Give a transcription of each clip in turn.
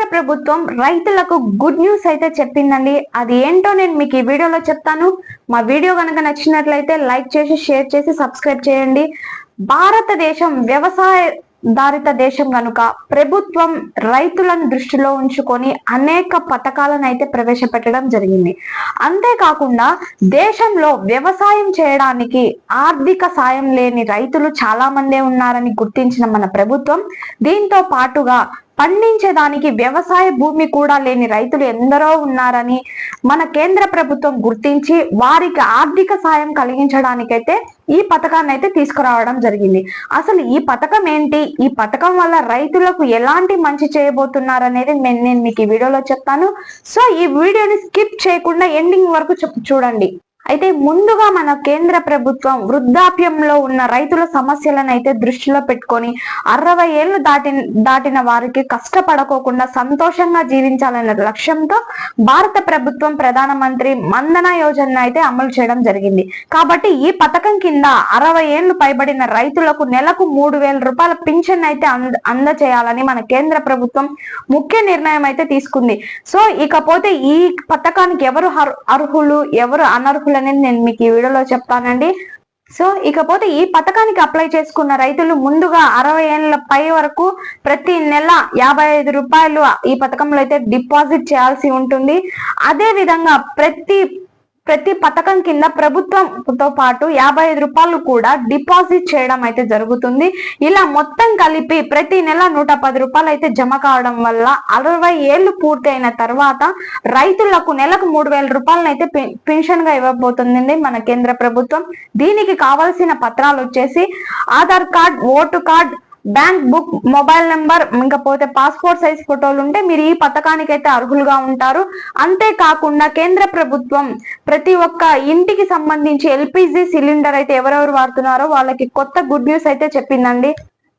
కేంద్ర ప్రభుత్వం రైతులకు గుడ్ న్యూస్ అయితే చెప్పిందండి. అది ఏంటో నేను మీకు ఈ వీడియోలో చెప్తాను. మా వీడియో కనుక నచ్చినట్లయితే లైక్ చేసి షేర్ చేసి సబ్స్క్రైబ్ చేయండి. భారతదేశం వ్యవసాయ దారిత దేశం కనుక ప్రభుత్వం రైతులను దృష్టిలో ఉంచుకొని అనేక పథకాలను అయితే ప్రవేశపెట్టడం జరిగింది. అంతేకాకుండా దేశంలో వ్యవసాయం చేయడానికి ఆర్థిక సాయం లేని రైతులు చాలా మందే ఉన్నారని గుర్తించిన మన ప్రభుత్వం దీంతో పాటుగా పండించేదానికి వ్యవసాయ భూమి కూడా లేని రైతులు ఎందరో ఉన్నారని మన కేంద్ర ప్రభుత్వం గుర్తించి వారికి ఆర్థిక సాయం కలిగించడానికైతే ఈ పథకాన్ని అయితే తీసుకురావడం జరిగింది. అసలు ఈ పథకం ఏంటి? ఈ పథకం వల్ల రైతులకు ఎలాంటి మంచి చేయబోతున్నారు అనేది నేను మీకు ఈ వీడియోలో చెప్తాను. సో ఈ వీడియోని స్కిప్ చేయకుండా ఎండింగ్ వరకు చూడండి. అయితే ముందుగా మన కేంద్ర ప్రభుత్వం వృద్ధాప్యంలో ఉన్న రైతుల సమస్యలను అయితే దృష్టిలో పెట్టుకొని అరవై ఏళ్ళు దాటి దాటిన వారికి కష్టపడకోకుండా సంతోషంగా జీవించాలనే లక్ష్యంతో భారత ప్రభుత్వం ప్రధానమంత్రి మందన యోజన అయితే అమలు చేయడం జరిగింది. కాబట్టి ఈ పథకం కింద అరవై ఏళ్ళు పైబడిన రైతులకు నెలకు మూడు వేల రూపాయల పింఛన్ అయితే అంద అందచేయాలని మన కేంద్ర ప్రభుత్వం ముఖ్య నిర్ణయం అయితే తీసుకుంది. సో ఇకపోతే ఈ పథకానికి ఎవరు అర్హులు ఎవరు అనర్హులు అనేది నేను మీకు ఈ వీడియోలో చెప్తానండి. సో ఇకపోతే ఈ పథకానికి అప్లై చేసుకున్న రైతులు ముందుగా అరవై ఏళ్ళ పై వరకు ప్రతి నెల యాభై ఐదు రూపాయలు ఈ పథకంలో అయితే డిపాజిట్ చేయాల్సి ఉంటుంది. అదే విధంగా ప్రతి ప్రతి పథకం కింద ప్రభుత్వంతో పాటు యాభై ఐదు రూపాయలు కూడా డిపాజిట్ చేయడం అయితే జరుగుతుంది. ఇలా మొత్తం కలిపి ప్రతి నెల నూట పది రూపాయలు అయితే జమ కావడం వల్ల అరవై ఏళ్ళు పూర్తయిన తర్వాత రైతులకు నెలకు మూడు వేల రూపాయలను అయితే పెన్షన్గా ఇవ్వబోతుందండి మన కేంద్ర ప్రభుత్వం. దీనికి కావాల్సిన పత్రాలు వచ్చేసి Aadhaar card vote card bank book mobile number ఇంకా పోతే పాస్పోర్ట్ సైజ్ ఫోటోలు ఉంటే మీరు ఈ పథకానికి అయితే అర్హులుగా ఉంటారు. అంతేకాకుండా కేంద్ర ప్రభుత్వం ప్రతి ఒక్క ఇంటికి సంబంధించి ఎల్పిజి సిలిండర్ అయితే ఎవరెవరు వాడుతున్నారో వాళ్ళకి కొత్త గుడ్ న్యూస్ అయితే చెప్పిందండి.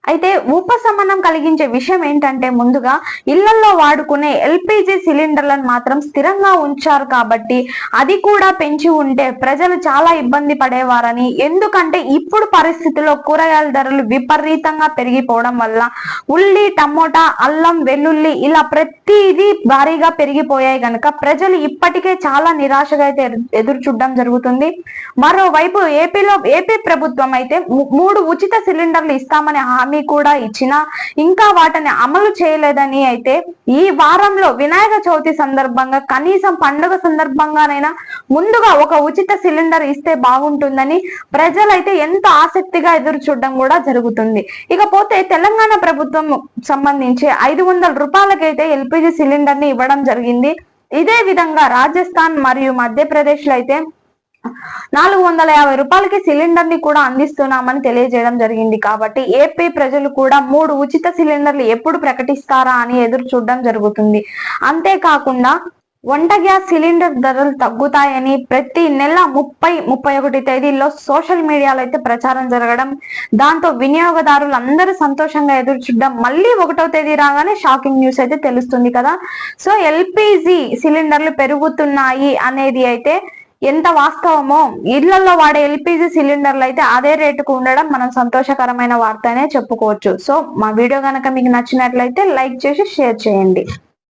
అయితే ఉపశమనం కలిగించే విషయం ఏంటంటే ముందుగా ఇళ్ళలో వాడుకునే ఎల్పిజి సిలిండర్లను మాత్రం స్థిరంగా ఉంచారు కాబట్టి అది కూడా పెంచి ఉంటే ప్రజలు చాలా ఇబ్బంది పడేవారని. ఎందుకంటే ఇప్పుడు పరిస్థితుల్లో కూరగాయల ధరలు విపరీతంగా పెరిగిపోవడం వల్ల ఉల్లి టమోటా అల్లం వెల్లుల్లి ఇలా ప్రతిదీ భారీగా పెరిగిపోయాయి కనుక ప్రజలు ఇప్పటికే చాలా నిరాశగా అయితే ఎదురు చూడడం జరుగుతుంది. మరోవైపు ఏపీలో ఏపీ ప్రభుత్వం అయితే మూడు ఉచిత సిలిండర్లు ఇస్తామని హామీ హామీ కూడా ఇచ్చినా ఇంకా వాటిని అమలు చేయలేదని అయితే ఈ వారంలో వినాయక చవితి సందర్భంగా కనీసం పండుగ సందర్భంగానైనా ముందుగా ఒక ఉచిత సిలిండర్ ఇస్తే బాగుంటుందని ప్రజలైతే ఎంత ఆసక్తిగా ఎదురు చూడడం కూడా జరుగుతుంది. ఇకపోతే తెలంగాణ ప్రభుత్వం సంబంధించి ఐదు వందల రూపాయలకైతే ఎల్పిజి సిలిండర్ని ఇవ్వడం జరిగింది. ఇదే విధంగా రాజస్థాన్ మరియు మధ్యప్రదేశ్లో అయితే నాలుగు వందల యాభై రూపాయలకి సిలిండర్ని కూడా అందిస్తున్నామని తెలియజేయడం జరిగింది. కాబట్టి ఏపీ ప్రజలు కూడా మూడు ఉచిత సిలిండర్లు ఎప్పుడు ప్రకటిస్తారా అని ఎదురు చూడడం జరుగుతుంది. అంతేకాకుండా వంట గ్యాస్ సిలిండర్ ధరలు తగ్గుతాయని ప్రతి నెల ముప్పై ముప్పై ఒకటి తేదీల్లో సోషల్ మీడియాలో అయితే ప్రచారం జరగడం దాంతో వినియోగదారులు అందరూ సంతోషంగా ఎదురు చూడడం మళ్ళీ ఒకటో తేదీ రాగానే షాకింగ్ న్యూస్ అయితే తెలుస్తుంది కదా. సో ఎల్పిజి సిలిండర్లు పెరుగుతున్నాయి అనేది అయితే ఎంత వాస్తవమో ఇళ్ళలో వాడే ఎల్పిజి సిలిండర్లు అయితే అదే రేటుకు ఉండడం మనం సంతోషకరమైన వార్త చెప్పుకోవచ్చు. సో మా వీడియో కనుక మీకు నచ్చినట్లయితే లైక్ చేసి షేర్ చేయండి.